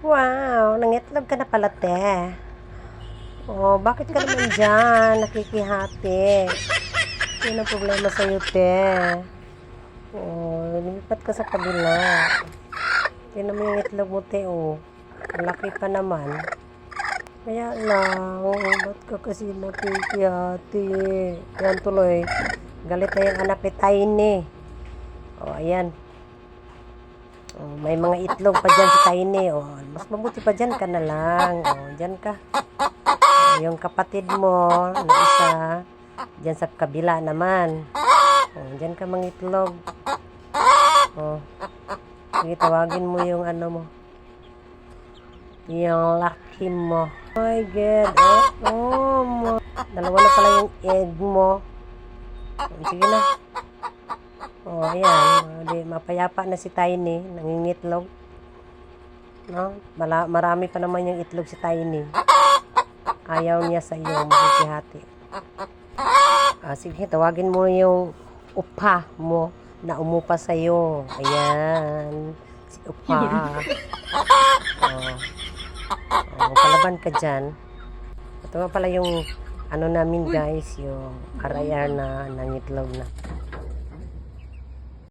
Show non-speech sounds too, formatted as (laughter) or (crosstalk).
Wow, nangitlog ka na pala, te. Oh, bakit ka naman dyan? Nakikihati. Yun ang problema sa'yo, te. Oh, lumipat ka sa kabila. Tingnan mo yung itlog mo, te, oh. Ang laki pa naman. Kaya lang, ba't ka kasi nakikihati? Yan tuloy. Galit na yung anak ni Tiny. Oh, ayan. Oh, may mga itlog pa dyan si Tiny. Oh, mas mabuti pa dyan ka na lang. Oh, dyan ka. Oh, yung kapatid mo, na isa, dyan sa kabila naman. Oh, dyan ka mga itlog. Oh. Sige, tawagin mo yung ano mo. Yung laki mo. Oh my God. Oh, oh mo. Dalawa na pala yung egg mo. Oh, sige na. Oh, ayan. Di, mapayapa na si Tiny. Nangingitlog. No? Mala, marami pa naman yung itlog si Tiny. Ayaw niya sa iyo makikihati. Ah, sige, tawagin mo yung upa mo na umupa sa iyo. Ayan. Si upa. (laughs) Oh. Oh, palaban ka dyan. Ito nga pala yung ano namin guys, yung RIR na nangitlog na.